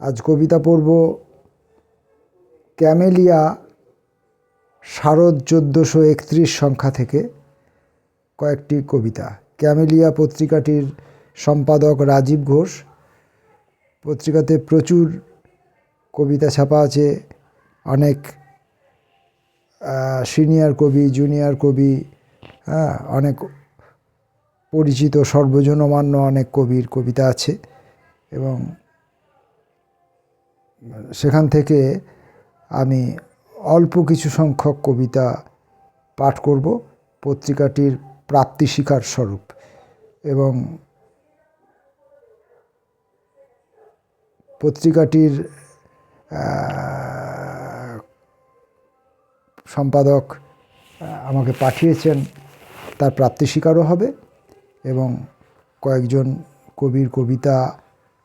আজ কবিতা পড়ব ক্যামেলিয়া শারদ চোদ্দোশো একত্রিশ সংখ্যা থেকে কয়েকটি কবিতা। ক্যামেলিয়া পত্রিকাটির সম্পাদক রাজীব ঘোষ। পত্রিকাতে প্রচুর কবিতা ছাপা আছে। অনেক সিনিয়র কবি, জুনিয়র কবি হ্যাঁ অনেক পরিচিত, সর্বজনমান্য অনেক কবির কবিতা আছে এবং সেখান থেকে আমি অল্প কিছু সংখ্যক কবিতা পাঠ করব। পত্রিকাটির প্রাপ্তি স্বীকার স্বরূপ এবং পত্রিকাটির সম্পাদক আমাকে পাঠিয়েছেন। তার প্রাপ্তি স্বীকারও হবে এবং কয়েকজন কবির কবিতা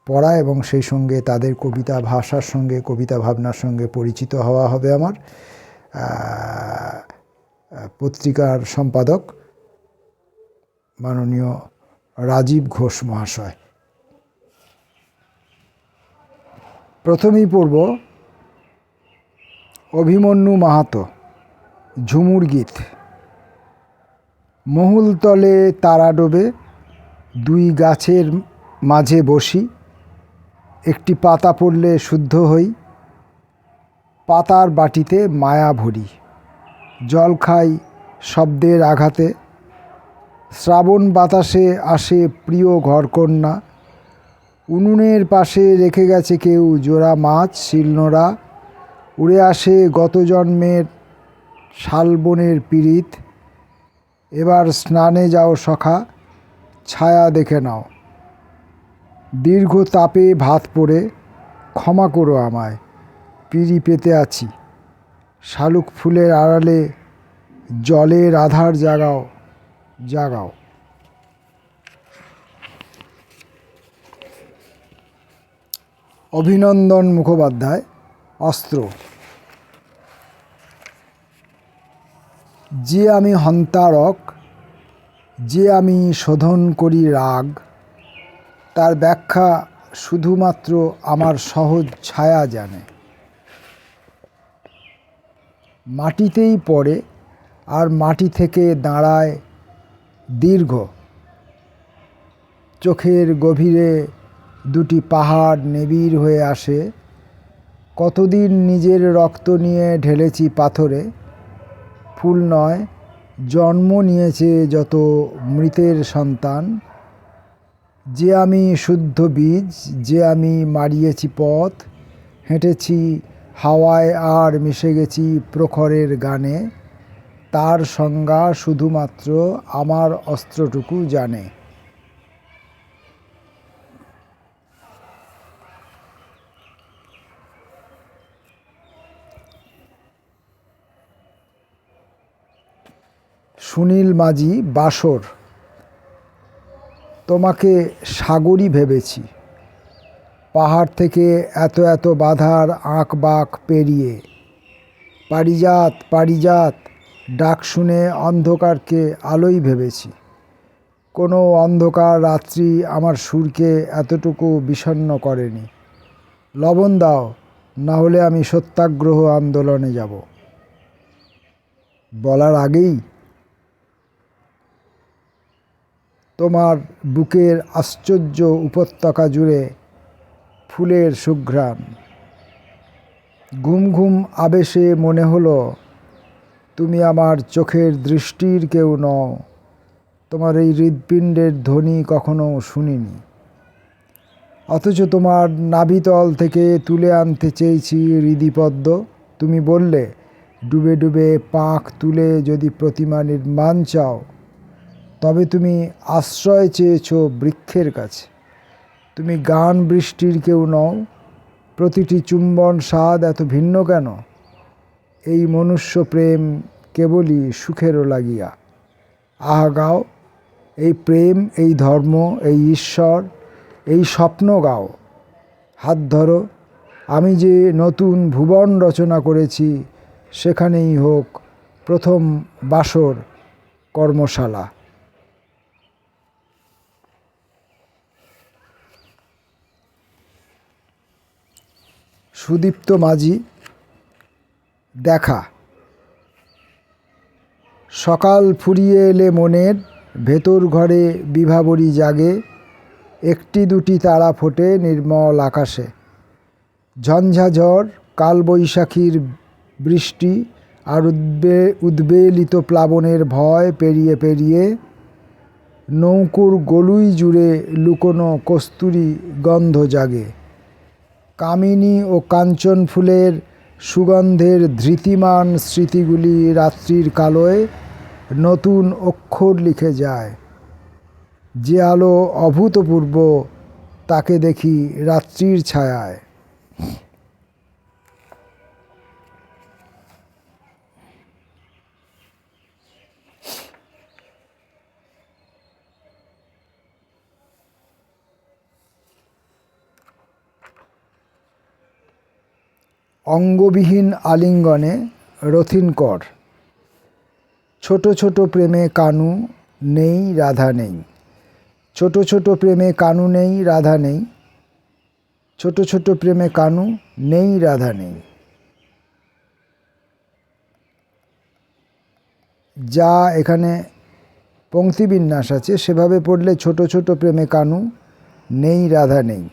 পড়া এবং সেই সঙ্গে তাদের কবিতা ভাষার সঙ্গে, কবিতা ভাবনার সঙ্গে পরিচিত হওয়া হবে আমার। পত্রিকার সম্পাদক মাননীয় রাজীব ঘোষ মহাশয়। প্রথমেই পড়ব অভিমন্যু মাহাতো, ঝুমুর গীত। মহুলতলে তারা ডোবে দুই গাছের মাঝে বসি একটি পাতা পড়লে শুদ্ধ হই, পাতার বাটিতে মায়া ভরি। জল খাই শব্দের আঘাতে, শ্রাবণ বাতাসে আসে প্রিয় ঘরকন্যা। উনুনের পাশে রেখে গেছে কেউ জোড়া মাছ, শিলনোড়া। উড়ে আসে গত জন্মের শালবনের পীড়িত। এবার স্নানে যাও সখা, ছায়া দেখে নাও। দীর্ঘ তাপে ভাত পড়ে, ক্ষমা করো আমায়, পিড়ি পেতে আছি। শালুক ফুলের আড়ালে জলের আধার জাগাও জাগাও। অভিনন্দন মুখোপাধ্যায়, অস্ত্র। যে আমি হন্তারক, যে আমি শোধন করি রাগ তার ব্যাখ্যা শুধুমাত্র আমার সহজ ছায়া জানে। মাটিতেই পড়ে আর মাটি থেকে দাঁড়ায় দীর্ঘ। চোখের গভীরে দুটি পাহাড় নিবিড় হয়ে আসে। কতদিন নিজের রক্ত নিয়ে ঢেলেছি পাথরে। ফুল নয়, জন্ম নিয়েছে যত মৃতের সন্তান। যে আমি শুদ্ধ বীজ, যে আমি মারিয়েছি পথ, হেঁটেছি হাওয়ায় আর মিশে গেছি প্রখরের গানে, তার সংজ্ঞা শুধুমাত্র আমার অস্ত্রটুকু জানে। সুনীল মাঝি, বাসর। তোমাকে সাগরই ভেবেছি। পাহাড় থেকে এত এত বাধার আঁক বাঁক পেরিয়ে। পারিজাত পারিজাত, ডাক শুনে অন্ধকারকে আলোই ভেবেছি। কোনো অন্ধকার রাত্রি আমার সুরকে এতটুকু বিষণ্ন করেনি। লবণ দাও না হলে আমি সত্যাগ্রহ আন্দোলনে যাব। বলার আগেই তোমার বুকের আশ্চর্য উপত্যকা জুড়ে ফুলের সুঘ্রাণ। ঘুম ঘুম আবেশে মনে হলো, তুমি আমার চোখের দৃষ্টির কেউ নও। তোমার এই হৃৎপিণ্ডের ধ্বনি কখনো শুনিনি। অথচ তোমার নাভিতল থেকে তুলে আনতে চেয়েছি হৃদিপদ্ম। তুমি বললে, ডুবে ডুবে পাঁখ তুলে যদি প্রতিমা নির্মাণ চাও তবে তুমি আশ্রয় চেয়েছ বৃক্ষের কাছে। তুমি গান বৃষ্টির কেউ নও। প্রতিটি চুম্বন স্বাদ এত ভিন্ন কেন? এই মনুষ্য প্রেম কেবলই সুখেরও লাগিয়া। আহা গাও, এই প্রেম, এই ধর্ম, এই ঈশ্বর, এই স্বপ্ন গাও। হাত ধরো, আমি যে নতুন ভুবন রচনা করেছি, সেখানেই হোক প্রথম বাসর কর্মশালা। সুদীপ্ত মাঝি দেখা। সকাল ফুরিয়ে এলে মনের ভেতর ঘরে বিভাবরী জাগে, একটি দুটি তারা ফোটে নির্মল আকাশে। ঝঞ্ঝাঝড় কালবৈশাখীর বৃষ্টি আর উদ্বে, উদ্বেলিত প্লাবনের ভয় পেরিয়ে পেরিয়ে নৌকুর গলুই জুড়ে লুকোনো কস্তুরি গন্ধ জাগে। কামিনী ও কাঞ্চন ফুলের সুগন্ধের ধৃতিমান স্মৃতিগুলি রাত্রির কালোয় নতুন অক্ষর লিখে যায়। যে আলো অভূতপূর্ব, তাকে দেখি রাত্রির ছায়ায়। অঙ্গবিহীন আলিঙ্গনে রথিন কর। ছোট ছোট প্রেমে কানু নেই, রাধা নেই। ছোট ছোট প্রেমে কানু নেই, রাধা নেই। ছোট ছোট প্রেমে কানু নেই, রাধা নেই। যা এখানে পংক্তিবিন্যাস আছে, সেভাবে পড়লে ছোট ছোট প্রেমে কানু নেই, রাধা নেই।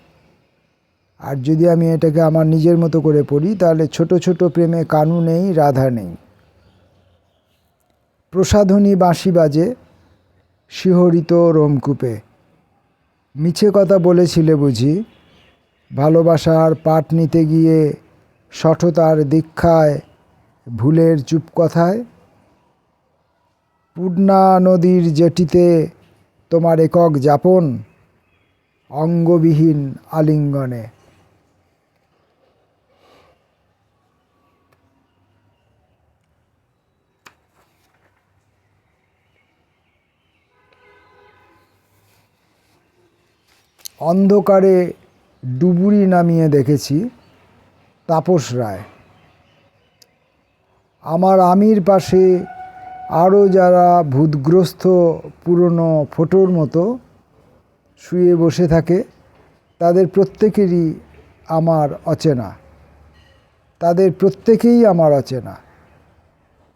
আর যদি আমি এটাকে আমার নিজের মতো করে পড়ি, তাহলে ছোট ছোট প্রেমে কানু নেই, রাধা নেই। প্রসাধনী বাঁশি বাজে, শিহরিত রোমকূপে। মিছে কথা বলেছিলে বুঝি, ভালোবাসার পাট নিতে গিয়ে সঠতার দীক্ষায় ভুলের চুপ কথায়। পূর্ণা নদীর জেটিতে তোমার একক যাপন, অঙ্গবিহীন আলিঙ্গনে। অন্ধকারে ডুবুরি নামিয়ে দেখেছি তাপস রায়। আমার আমির পাশে আরও যারা ভূতগ্রস্ত পুরনো ফটোর মতো শুয়ে বসে থাকে, তাদের প্রত্যেকেরই আমার অচেনা। তাদের প্রত্যেকেই আমার অচেনা।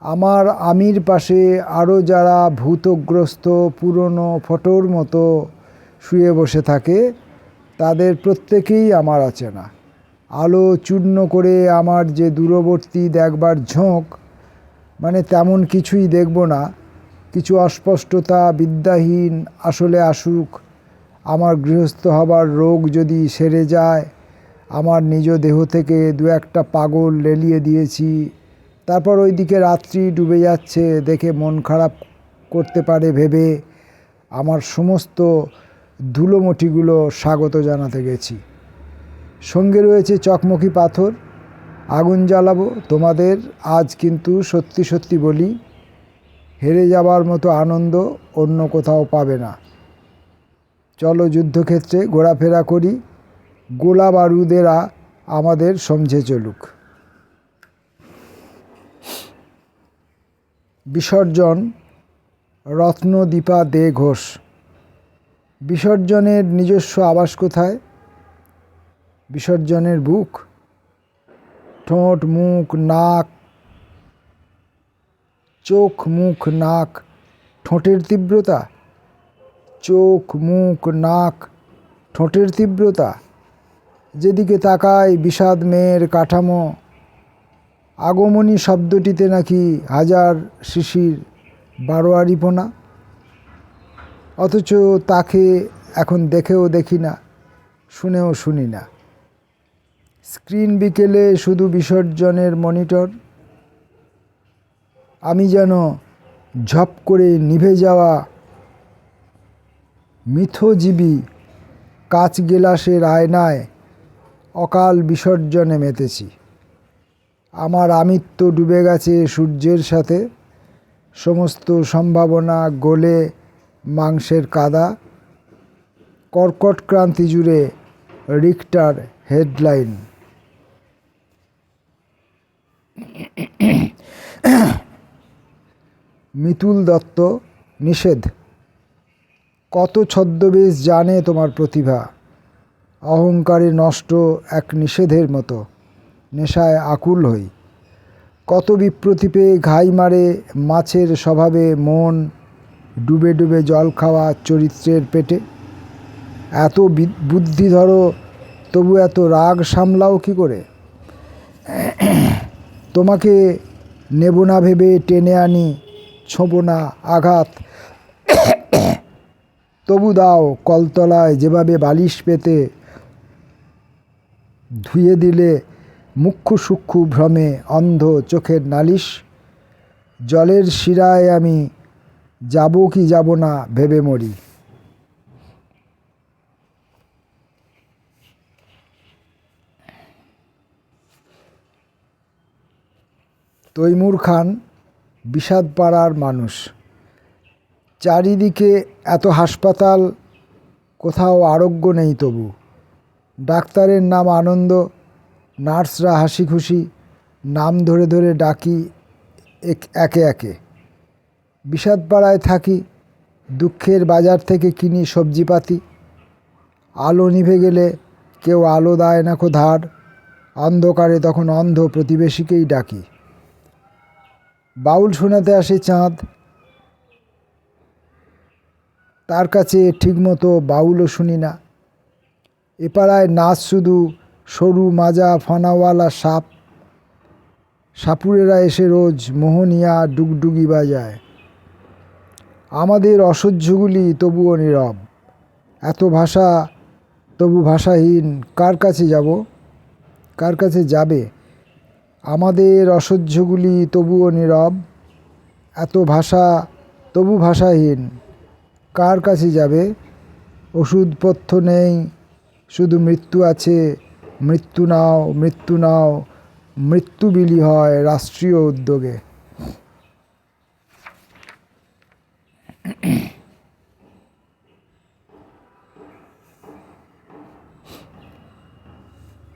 আমার আমির পাশে আরও যারা ভূতগ্রস্ত পুরনো ফটোর মতো শুয়ে বসে থাকে, তাদের প্রত্যেকেই আমার অচেনা। আলো চূর্ণ করে আমার যে দূরবর্তী দেখবার ঝোঁক মানে তেমন কিছুই দেখব না। কিছু অস্পষ্টতা বিদ্যাহীন আসলে আসুক। আমার গৃহস্থ হবার রোগ যদি সেরে যায়, আমার নিজ দেহ থেকে দু একটা পাগল লেলিয়ে দিয়েছি। তারপর ওইদিকে রাত্রি ডুবে যাচ্ছে, দেখে মন খারাপ করতে পারে ভেবে। আমার সমস্ত ধুলোমটিগুলো স্বাগত জানাতে গেছি। সঙ্গে রয়েছে চকমকি পাথর, আগুন জ্বালাবো, তোমাদের আজ কিন্তু সত্যি সত্যি বলি, হেরে যাবার মতো আনন্দ অন্য কোথাও পাবে না। চলো যুদ্ধক্ষেত্রে ঘোরাফেরা করি, গোলা বারুদেরা আমাদের সমঝে চলুক। বিসর্জন, রত্নদীপা দে ঘোষ। বিসর্জনের নিজস্ব আবাস কোথায়? বিসর্জনের বুক? ঠোঁট, মুখ, নাক? চোখ, মুখ, নাক? ঠোঁটের তীব্রতা? চোখ, মুখ, নাক? ঠোঁটের তীব্রতা? যেদিকে তাকায় বিষাদ মেয়ের কাঠামো? আগমনী শব্দটিতে নাকি হাজার শিশির বারোয়ারিপনা? অথচ তাকে এখন দেখেও দেখি না, শুনেও শুনি না। স্ক্রিন বিকেলে শুধু বিসর্জনের মনিটর। আমি যেন ঝপ করে নিভে যাওয়া মিথজীবী কাচ গেলাসের আয়নায় অকাল বিসর্জনে মেতেছি। আমার আমিত্ব ডুবে গেছে সূর্যের সাথে। সমস্ত সম্ভাবনা গলে মাংসের কাদা, কর্কট ক্রান্তি জুড়ে রিক্টার হেডলাইন। মিতুল দত্ত, নিষেধ। কত ছদ্মবেশ জানে তোমার প্রতিভা? অহংকারে নষ্ট এক নিষেধের মতো। নেশায় আকুল হই। কত বিপ্রতিপে ঘাই মারে মাছের স্বভাবে মন ডুবে ডুবে জল খাওয়া চরিত্রের পেটে। এত বুদ্ধি ধরো, তবু এত রাগ সামলাও কি করে? তোমাকে নেব না ভেবে টেনে আনি, ছোঁবো না আঘাত। তবু দাও কলতলায় যেভাবে বালিশ পেতে, ধুয়ে দিলে মুখ্য সূক্ষ্ম ভ্রমে অন্ধ চোখের নালিশ। জলের শিরায় আমি যাব কি যাব না ভেবে মরি। তৈমুর খান, বিষাদপাড়ার মানুষ। চারিদিকে এত হাসপাতাল, কোথাও আরোগ্য নেই তবু। ডাক্তারের নাম আনন্দ, নার্সরা হাসি খুশি নাম ধরে ধরে ডাকি এক- একে একে। বিষাদপাড়ায় থাকি, দুঃখের বাজার থেকে কিনি সবজিপাতি। আলো নিভে গেলে কেউ আলো দেয় না কো ধার অন্ধকারে তখন অন্ধ প্রতিবেশীকেই ডাকি। বাউল শোনাতে আসে চাঁদ। তার কাছে ঠিকমতো বাউলও শুনি না। এ পাড়ায় নাচ শুধু সরু মাজা ফনাওয়ালা সাপ। সাপুরেরা এসে রোজ মোহনিয়া ডুগডুগি বাজায়। আমাদের অসহ্যগুলি তবুও নীরব। এত ভাষা, তবু ভাষাহীন কার কাছে যাব? কার কাছে যাবে? আমাদের অসহ্যগুলি তবুও নীরব। এত ভাষা, তবু ভাষাহীন কার কাছে যাবে? ওষুধপথ্য নেই, শুধু মৃত্যু আছে। মৃত্যু নাও মৃত্যু নাও, মৃত্যু বিলি হয় রাষ্ট্রীয় উদ্যোগে।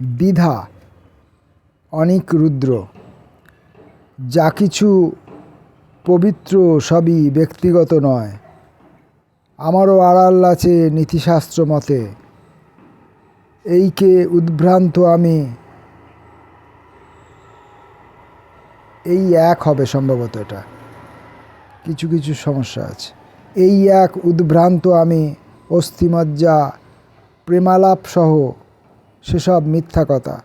দ্বিধা, অনিক রুদ্র, যা কিছু পবিত্র সবই ব্যক্তিগত নয়। আমারও আড়াল আছে নীতিশাস্ত্র মতে। এইকে উদ্ভ্রান্ত আমি, এই এক হবে সম্ভবত এটা। কিছু কিছু সমস্যা আছে। এই এক উদ্ভ্রান্ত আমি, অস্থিমজ্জা প্রেমালাপ সহ সেসব মিথ্যা কথা।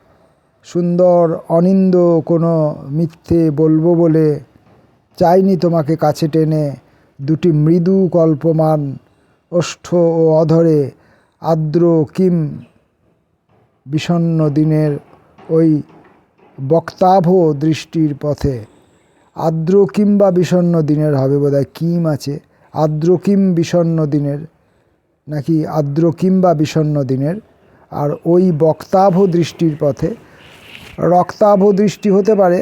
সুন্দর, অনিন্দ কোনো মিথ্যে বলব বলে চাইনি তোমাকে কাছে টেনে দুটি মৃদু কল্পমান ওষ্ঠ ও অধরে, আর্দ্র কিম বিষণ্ণ দিনের ওই বক্তাভ দৃষ্টির পথে। আর্দ্র কিংবা বিষণ্ণ দিনের হবে বোধহয় কিম আছে। আর্দ্র কিম বিষণ্ণ দিনের, নাকি আর্দ্র কিংবা বিষণ্ণ দিনের, আর ওই বক্তাভ দৃষ্টির পথে। রক্তাভ দৃষ্টি হতে পারে,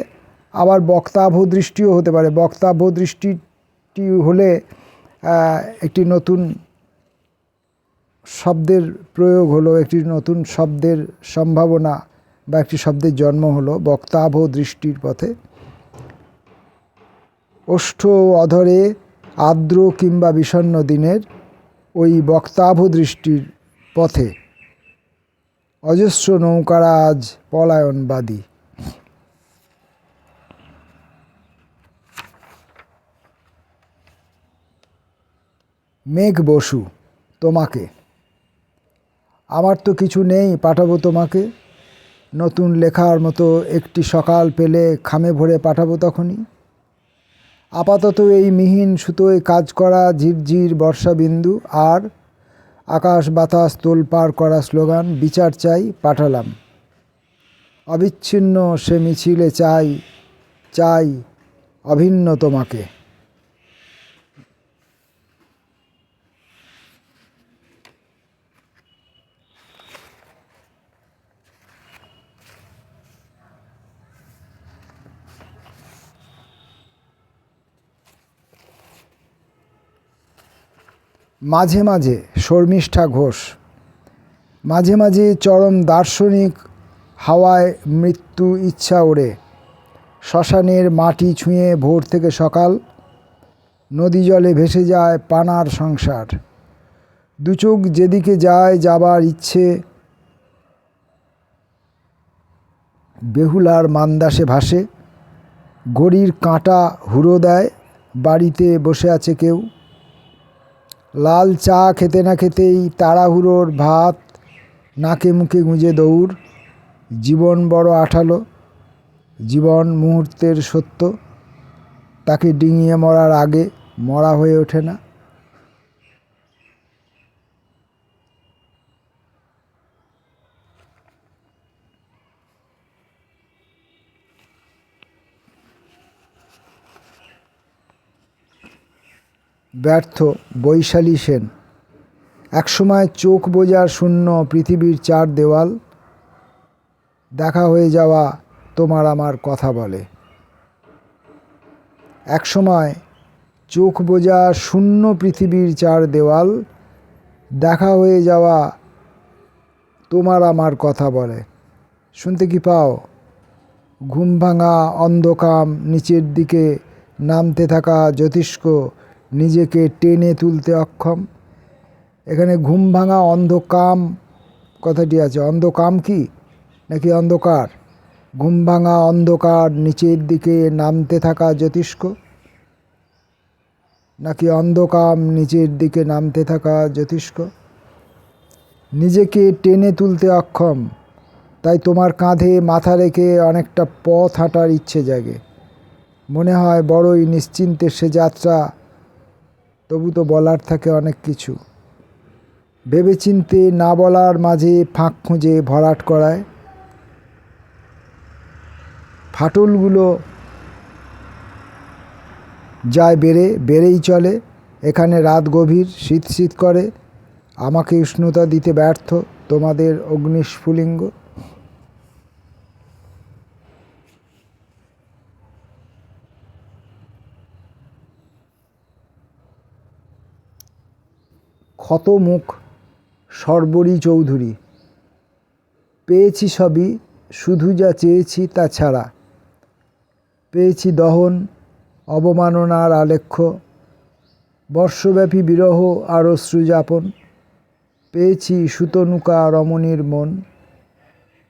আবার বক্তাভ দৃষ্টিও হতে পারে। বক্তাভ দৃষ্টিটি হলে একটি নতুন শব্দের প্রয়োগ হলো, একটি নতুন শব্দের সম্ভাবনা বা একটি শব্দের জন্ম হলো বক্তাভ দৃষ্টির পথে। ওষ্ঠ অধরে আর্দ্র কিংবা বিষণ্ণ দিনের ওই বক্তাভ দৃষ্টির পথে। অজস্র নৌকারা আজ পলায়নবাদী। মেঘ বসু, তোমাকে। আমার তো কিছু নেই, পাঠাবো তোমাকে। নতুন লেখার মতো একটি সকাল পেলে খামে ভরে পাঠাবো তখনই। আপাতত এই মিহিন সুতোয় কাজ করা ঝিরঝির বর্ষাবিন্দু আর আকাশ বাতাস তোলপাড় করা স্লোগান, বিচার চাই, পাঠালাম। অবিচ্ছিন্ন সে মিছিলে চাই চাই অভিন্ন তোমাকে। মাঝে মাঝে শর্মিষ্ঠা ঘোষ, মাঝে মাঝে চরম দার্শনিক হাওয়ায় মৃত্যু ইচ্ছা ওড়ে, শ্মশানের মাটি ছুঁয়ে ভোর থেকে সকাল, নদী জলে ভেসে যায় পানার সংসার। দুচোখ যেদিকে যায় যাবার ইচ্ছে, বেহুলার মান্দাসে ভাসে, গড়ির কাঁটা হুড়ো দেয়, বাড়িতে বসে আছে কেউ। লাল চা খেতে না খেতেই তাড়াহুড়োর ভাত নাকে মুখে গুঁজে দৌড়। জীবন বড় আঠালো, জীবন মুহূর্তের সত্য। তাকে ডিঙিয়ে মরার আগে মরা হয়ে ওঠে না। ব্যর্থ বৈশালী সেন। একসময় চোখ বোঝার শূন্য পৃথিবীর চার দেওয়াল, দেখা হয়ে যাওয়া তোমার আমার কথা বলে। একসময় চোখ বোঝা শূন্য পৃথিবীর চার দেওয়াল, দেখা হয়ে যাওয়া তোমার আমার কথা বলে। শুনতে কি পাও? ঘুম ভাঙা অন্ধকাম নিচের দিকে নামতে থাকা জ্যোতিষ্ক নিজেকে টেনে তুলতে অক্ষম। এখানে ঘুম ভাঙা অন্ধকাম কথাটি আছে। অন্ধকাম কি? নাকি অন্ধকার? ঘুম ভাঙা অন্ধকার নিচের দিকে নামতে থাকা জ্যোতিষ্ক? নাকি অন্ধকাম নিচের দিকে নামতে থাকা জ্যোতিষ্ক? নিজেকে টেনে তুলতে অক্ষম, তাই তোমার কাঁধে মাথা রেখে অনেকটা পথ হাঁটার ইচ্ছে জাগে। মনে হয় বড়ই নিশ্চিন্তে সে যাত্রা তবু তো বলার থাকে অনেক কিছু। ভেবেচিন্তে না বলার মাঝে ফাঁক খুঁজে ভরাট করায়। ফাটলগুলো যায় বেড়ে, বেড়েই চলে। এখানে রাত গভীর, শীত শীত করে। আমাকে উষ্ণতা দিতে ব্যর্থ তোমাদের অগ্নিস্ফুলিঙ্গ। ক্ষতমুখ সর্বরী চৌধুরী। পেয়েছি সবই, শুধু যা চেয়েছি তা ছাড়া। পেয়েছি দহন, অবমাননার আলেখ্য, বর্ষব্যাপী বিরহ আর অশ্রুযাপন। পেয়েছি সুতনুকা রমণীর মন,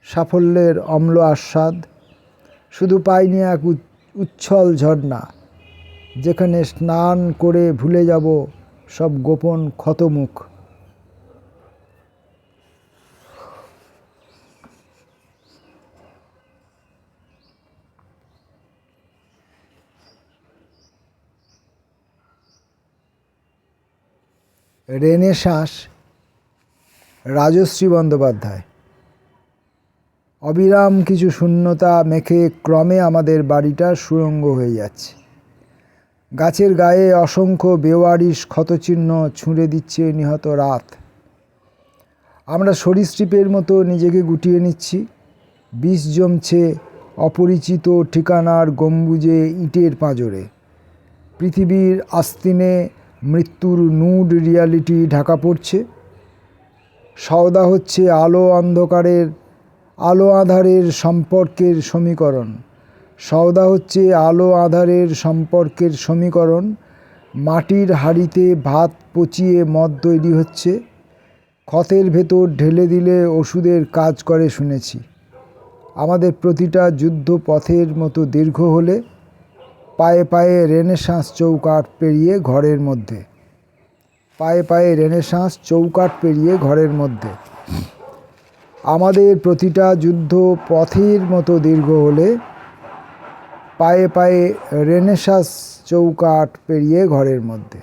সাফল্যের অম্ল আস্বাদ। শুধু পাইনি এক উচ্ছল ঝর্ণা, যেখানে স্নান করে ভুলে যাব সব গোপন ক্ষতমুখ। রেনে রেনেসাঁস, রাজশ্রী বন্দ্যোপাধ্যায়। অবিরাম কিছু শূন্যতা মেখে ক্রমে আমাদের বাড়িটা সুরঙ্গ হয়ে যাচ্ছে। গাছের গায়ে অসংখ্য বেওয়ারিশ ক্ষতচিহ্ন ছুঁড়ে দিচ্ছে নিহত রাত। আমরা সরীসৃপের মতো নিজেকে গুটিয়ে নিচ্ছি। বিষ জমছে অপরিচিত ঠিকানার গম্বুজে ইটের পাঁজরে। পৃথিবীর আস্তিনে মৃত্যুর নুড রিয়ালিটি ঢাকা পড়ছে। সওদা হচ্ছে আলো অন্ধকারের, আলো আধারের সম্পর্কের সমীকরণ। সওদা হচ্ছে আলো আধারের সম্পর্কের সমীকরণ। মাটির হাঁড়িতে ভাত পচিয়ে মদ তৈরি হচ্ছে। ক্ষতের ভেতর ঢেলে দিলে ওষুধের কাজ করে শুনেছি। আমাদের প্রতিটা যুদ্ধ পথের মতো দীর্ঘ হলে পায়ে পায়ে রেনেসাঁস চৌকাঠ পেরিয়ে ঘরের মধ্যে। পায়ে পায়ে রেনেসাঁস চৌকাঠ পেরিয়ে ঘরের মধ্যে। আমাদের প্রতিটা যুদ্ধ পথের মতো দীর্ঘ হলে পায়ে পায়ে রেনেসাঁস চৌকাঠ পেরিয়ে ঘরের মধ্যে।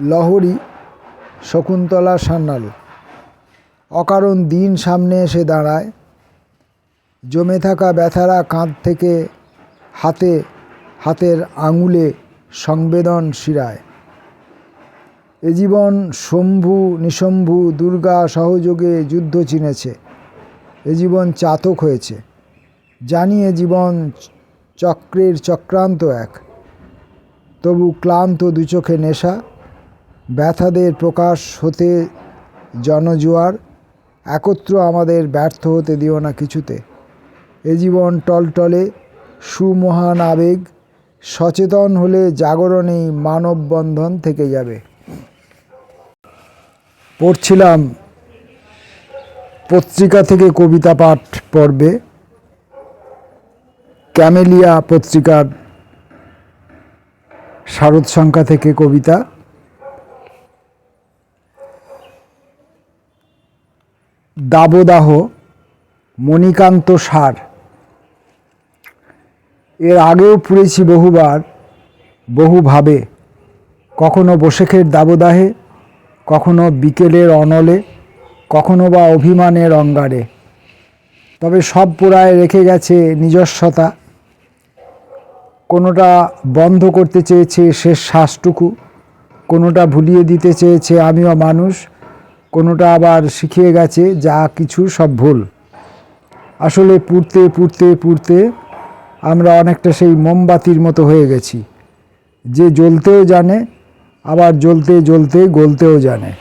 লহরী, শকুন্তলা সান্যাল। অকারণ দিন সামনে এসে দাঁড়ায়। জমে থাকা ব্যথারা কাঁধ থেকে হাতে, হাতের আঙুলে সংবেদন শিরায়। এ জীবন শম্ভু, নিশম্ভু, দুর্গা সহযোগে যুদ্ধ চিনেছে। এ জীবন চাতক হয়েছে। জানি এ জীবন চক্রের চক্রান্ত এক। তবু ক্লান্ত দু চোখে নেশা, ব্যথাদের প্রকাশ হতে জনজোয়ার, একত্র আমাদের ব্যর্থ হতে দিও না কিছুতে। এ জীবন টলটলে, সুমহান আবেগ, সচেতন হলে জাগরণেই মানববন্ধন থেকে যাবে। পড়ছিলাম পত্রিকা থেকে কবিতা পাঠ পর্বে। ক্যামেলিয়া পত্রিকার শারদ সংখ্যা থেকে কবিতা। দাবদাহ মণিকান্ত সার। এর আগেও পড়েছি বহুবার, বহুভাবে। কখনো বসেখের দাবদাহে কখনো বিকেলের অনলে, কখনো বা অভিমানের অঙ্গারে। তবে সব পোড়ায় রেখে গেছে নিজস্বতা। কোনোটা বন্ধ করতে চেয়েছে শেষ শ্বাসটুকু, কোনোটা ভুলিয়ে দিতে চেয়েছে আমিও মানুষ, কোনোটা আবার শিখিয়ে গেছে যা কিছু সব ভুল। আসলে পুড়তে পুড়তে পুড়তে আমরা অনেকটা সেই মোমবাতির মতো হয়ে গেছি। যে জ্বলতেও জানে আবার জ্বলতে জ্বলতে গলতেও জানে।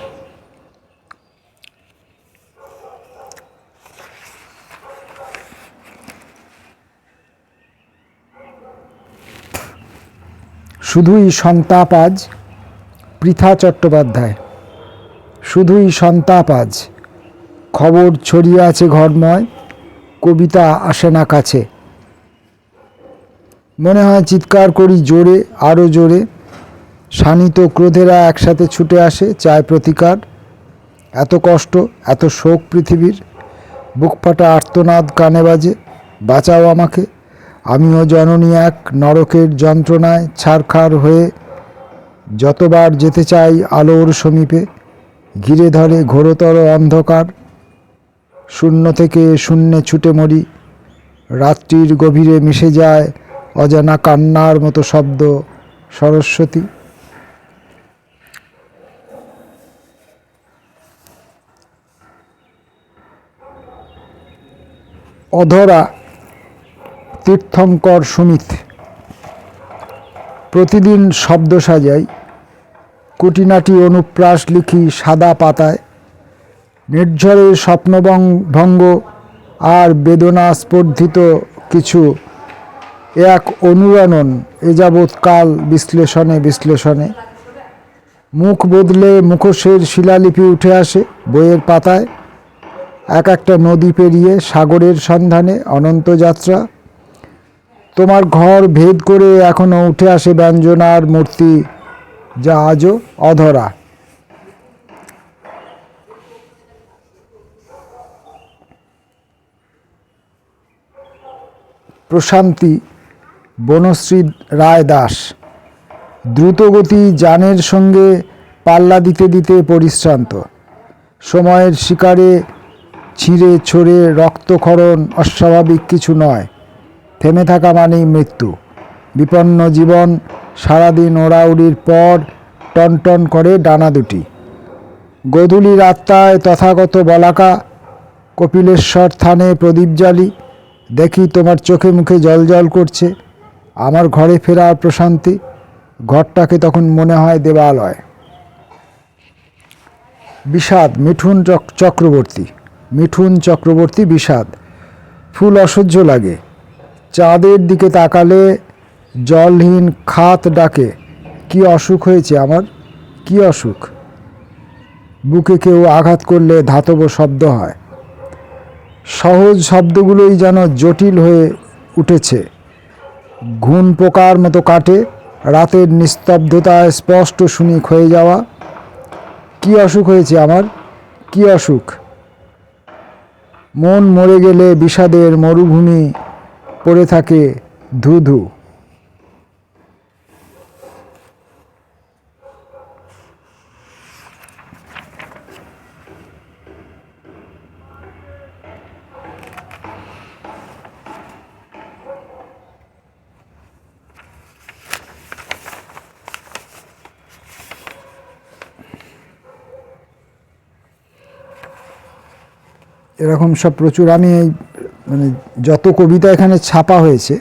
শুধুই সন্তাপ আজ, পৃথা চট্টোপাধ্যায়। শুধুই সন্তাপ আজ, খবর ছড়িয়ে আছে ঘরময়, কবিতা আসে না কাছে। মনে হয় চিৎকার করি জোরে আরও জোরে শানিত ক্রোধেরা একসাথে ছুটে আসে, চায় প্রতিকার। এত কষ্ট, এত শোক পৃথিবীর। বুক ফাটা আর্তনাদ কানে বাজে, বাঁচাও আমাকে। আমিও জননী এক নরকের যন্ত্রণায় ছারখার হয়ে যতবার যেতে চাই আলোর সমীপে, ঘিরে ধরে ঘোরতর অন্ধকার। শূন্য থেকে শূন্যে ছুটে মরি, রাত্রির গভীরে মিশে যায় অজানা কান্নার মতো শব্দ সরস্বতী। অধরা তীর্থঙ্কর সুমিত। প্রতিদিন শব্দ সাজাই, কুটিনাটি অনুপ্রাস লিখি সাদা পাতায়। নির্ঝরের স্বপ্নভঙ্গ আর বেদনা স্পর্ধিত কিছু। এক অনুরণন এ যাবৎ কাল বিশ্লেষণে বিশ্লেষণে। মুখ বদলে মুখোশের শিলালিপি উঠে আসে বইয়ের পাতায়। এক একটা নদী পেরিয়ে সাগরের সন্ধানে অনন্ত যাত্রা। তোমার ঘর ভেদ করে এখনও উঠে আসে ব্যঞ্জনার মূর্তি, যা আজও অধরা। প্রশান্তি, বনশ্রী রায় দাস। দ্রুতগতি যানের সঙ্গে পাল্লা দিতে দিতে পরিশ্রান্ত। সময়ের শিকারে ছিঁড়ে ছড়ে রক্তক্ষরণ অস্বাভাবিক কিছু নয়। থেমে থাকা মানেই মৃত্যু। বিপন্ন জীবন সারাদিন ওড়াউড়ির পর টনটন করে ডানা দুটি। গধূলির আত্মায় তথাগত বলাকা, কপিলেশ্বর থানে প্রদীপ জ্বালি, দেখি তোমার চোখে মুখে জল জল করছে। আমার ঘরে ফেরার প্রশান্তি, ঘরটাকে তখন মনে হয় দেবালয়। বিষাদ মিঠুন চক- চক্রবর্তী। মিঠুন চক্রবর্তী বিষাদ। ফুল অসহ্য লাগে। চাঁদের দিকে তাকালে জলহীন খাত ডাকে। কি অসুখ হয়েছে আমার? কি অসুখ? বুকে কেউ আঘাত করলে ধাতব শব্দ হয়। সহজ শব্দগুলোই যেন জটিল হয়ে উঠেছে। ঘুণ পোকার মতো কাটে। রাতের নিস্তব্ধতায় স্পষ্ট শুনি ক্ষয়ে যাওয়া। কি অসুখ হয়েছে আমার? কি অসুখ? মন মরে গেলে বিষাদের মরুভূমি পড়ে থাকে ধু ধু এরকম সব প্রচুর, আমি এই মানে যত কবিতা এখানে ছাপা হয়েছে,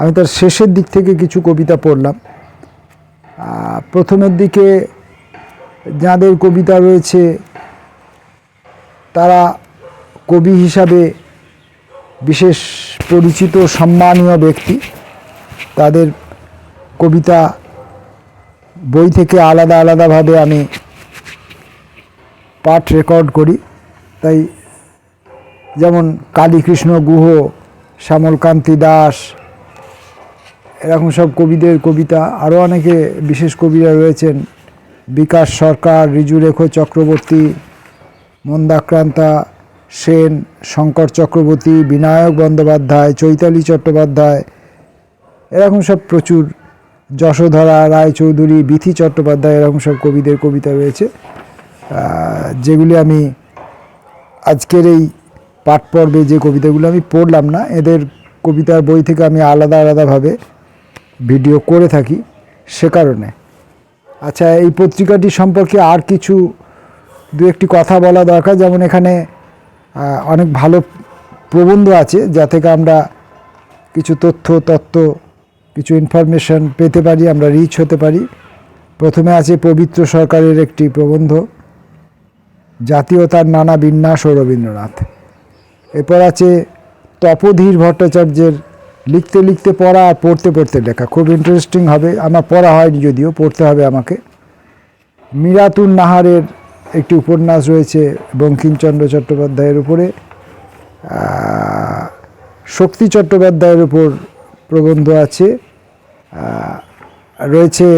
আমি তার শেষের দিক থেকে কিছু কবিতা পড়লাম। প্রথমের দিকে যাদের কবিতা রয়েছে, তারা কবি হিসাবে বিশেষ পরিচিত, সম্মানীয় ব্যক্তি। তাদের কবিতা বই থেকে আলাদা আলাদাভাবে আমি পাঠ রেকর্ড করি। তাই যেমন কালীকৃষ্ণ গুহ, শ্যামলকান্তি দাস, এরকম সব কবিদের কবিতা আরও অনেকে বিশেষ কবিরা রয়েছেন। বিকাশ সরকার ঋজুরেখ চক্রবর্তী, মন্দাক্রান্তা সেন, শঙ্কর চক্রবর্তী, বিনায়ক বন্দ্যোপাধ্যায়, চৈতালি চট্টোপাধ্যায়, এরকম সব প্রচুর। যশোধরা রায়চৌধুরী, বিথি চট্টোপাধ্যায়, এরকম সব কবিদের কবিতা রয়েছে। যেগুলি আমি আজকের এই পাঠ পর্বে যে কবিতাগুলো আমি পড়লাম না, এদের কবিতার বই থেকে আমি আলাদা আলাদাভাবে ভিডিও করে থাকি সে কারণে। আচ্ছা এই পত্রিকাটি সম্পর্কে আর কিছু দু একটি কথা বলা দরকার, যেমন এখানে অনেক ভালো প্রবন্ধ আছে, যা থেকে আমরা কিছু তথ্য, তত্ত্ব, কিছু ইনফরমেশন পেতে পারি, আমরা রিচ হতে পারি। প্রথমে আছে পবিত্র সরকারের একটি প্রবন্ধ, জাতীয়তার নানা বিন্যাস ও রবীন্দ্রনাথ। এরপর আছে তপধীর ভট্টাচার্যের লিখতে লিখতে পড়া আর পড়তে পড়তে লেখা। খুব ইন্টারেস্টিং হবে। আমার পড়া হয়নি যদিও, পড়তে হবে আমাকে। মিরাতুন নাহারের একটি উপন্যাস রয়েছে বঙ্কিমচন্দ্র চট্টোপাধ্যায়ের উপরে। শক্তি চট্টোপাধ্যায়ের উপর প্রবন্ধ আছে। রয়েছে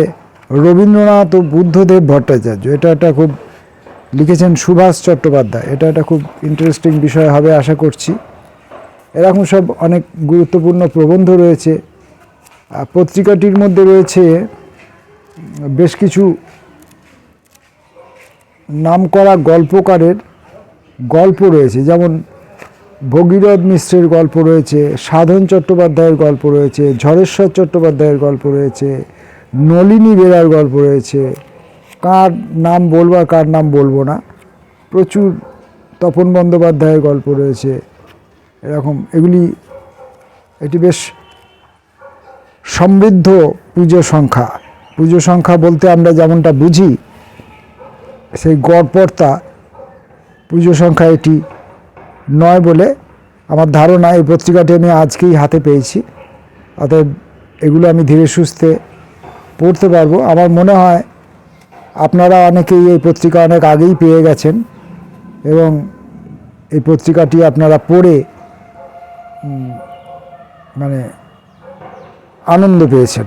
রবীন্দ্রনাথ ও বুদ্ধদেব ভট্টাচার্য। এটা একটা খুব লিখেছেন সুভাষ চট্টোপাধ্যায়। এটা একটা খুব ইন্টারেস্টিং বিষয় হবে আশা করছি। এরকম সব অনেক গুরুত্বপূর্ণ প্রবন্ধ রয়েছে। পত্রিকাটির মধ্যে রয়েছে বেশ কিছু নামকরা গল্পকারের গল্প রয়েছে। যেমন ভগীরথ মিশ্রের গল্প রয়েছে, সাধন চট্টোপাধ্যায়ের গল্প রয়েছে ঝড়েশ্বর চট্টোপাধ্যায়ের গল্প রয়েছে, নলিনী বেরার গল্প রয়েছে কার নাম বলব আর কার নাম বলব না। প্রচুর তপন বন্দ্যোপাধ্যায়ের গল্প রয়েছে। এরকম এগুলি, এটি বেশ সমৃদ্ধ পুজো সংখ্যা। পুজো সংখ্যা বলতে আমরা যেমনটা বুঝি, সেই গড়পড়তা পুজো সংখ্যা এটি নয় বলে আমার ধারণা। এই পত্রিকাটি আমি আজকেই হাতে পেয়েছি। অতএব এগুলো আমি ধীরে সুস্থে পড়তে পারব। আমার মনে হয় আপনারা অনেকেই এই পত্রিকা অনেক আগেই পেয়ে গেছেন এবং এই পত্রিকাটি আপনারা পড়ে মানে আনন্দ পেয়েছেন।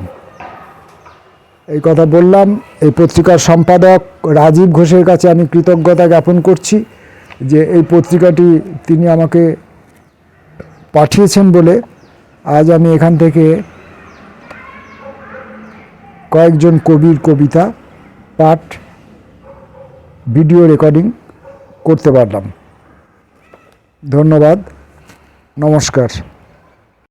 এই কথা বললাম, এই পত্রিকার সম্পাদক রাজীব ঘোষের কাছে আমি কৃতজ্ঞতা জ্ঞাপন করছি যে এই পত্রিকাটি তিনি আমাকে পাঠিয়েছেন বলে আজ আমি এখান থেকে কয়েকজন কবির কবিতা পাঠ ভিডিও রেকর্ডিং করতে পারলাম। ধন্যবাদ নমস্কার।